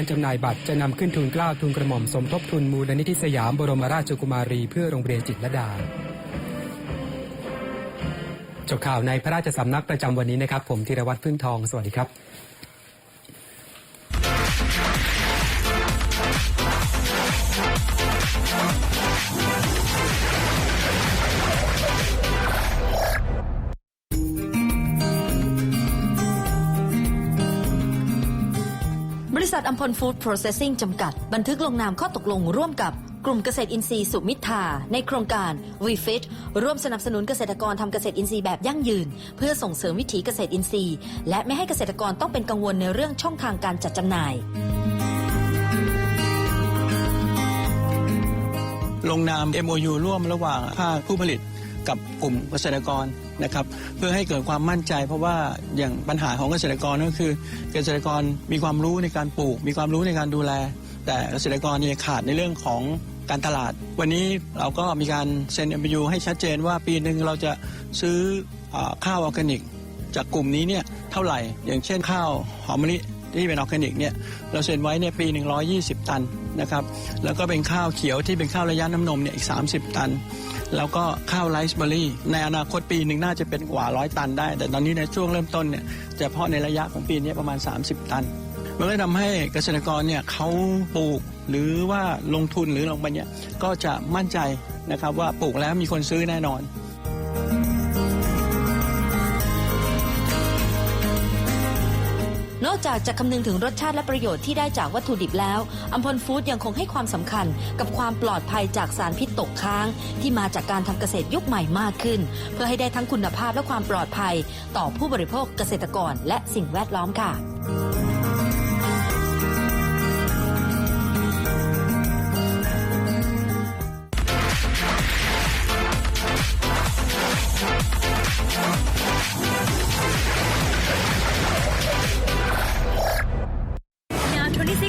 การจำหน่ายบัตรจะนำขึ้นทุนกล้าทุนกระหม่อมสมทบทุนมูลนิธิสยามบรมราชกุมารีเพื่อโรงเรียนจิตรดาจบข่าวในพระราชสำนักประจำวันนี้นะครับ ผมธีรวัตรพึ่งทอง สวัสดีครับ ริษัทอัมพลฟู้ดโปรเซสซิ่งจำกัด บันทึกลงนามข้อตกลงร่วมกับกลุ่มเกษตรอินทรีย์สุมิทธาในโครงการ WeFit ร่วมสนับสนุนเกษตรกรทำเกษตรอินทรีย์แบบยั่งยืน เพื่อส่งเสริมวิถีเกษตรอินทรีย์ และไม่ให้เกษตรกรต้องเป็นกังวลในเรื่องช่องทางการจัดจำหน่าย ลงนาม MOU ร่วมระหว่างภาคผู้ผลิต กับกลุ่มเกษตรกรนะครับ เพื่อให้เกิดความมั่นใจ เพราะว่าอย่างปัญหาของเกษตรกรก็คือ เกษตรกรมีความรู้ในการปลูก มีความรู้ในการดูแล แต่เกษตรกรเนี่ยขาดในเรื่องของการตลาด วันนี้เราก็มีการเซ็น MOU ให้ชัดเจนว่าปีหนึ่งเราจะซื้ออข้าวออร์แกนิก จากกลุ่มนี้เนี่ยเท่าไหร่ อย่างเช่นข้าวหอมมะลิที่เป็นออร์แกนิกเนี่ยเราเซ็นไว้เนี่ยปี 120 ตัน นะครับ แล้วก็เป็นข้าวเขียวที่เป็นข้าวระยะน้ำนมเนี่ยอีก 30 ตัน แล้วก็ข้าวไรซ์เบอร์รี่ ในอนาคตปีหนึ่งน่าจะเป็นกว่าร้อยตันได้ แต่ตอนนี้ในช่วงเริ่มต้นเนี่ยจะเพาะในระยะของปีนี้ประมาณ 30 ตัน มันก็ทำให้เกษตรกรเนี่ยเขาปลูกหรือว่าลงทุนหรือลงไปเนี่ยก็จะมั่นใจนะครับว่าปลูกแล้วมีคนซื้อแน่นอน นอกจากจะคำนึงถึงรสชาติและประโยชน์ที่ได้จากวัตถุดิบแล้วอัมพลฟู้ดยังคงให้ความสำคัญกับความปลอดภัยจากสารพิษตกค้าง ที่มาจากการทำเกษตรยุคใหม่มากขึ้น เพื่อให้ได้ทั้งคุณภาพและความปลอดภัย ต่อผู้บริโภคเกษตรกรและสิ่งแวดล้อมค่ะ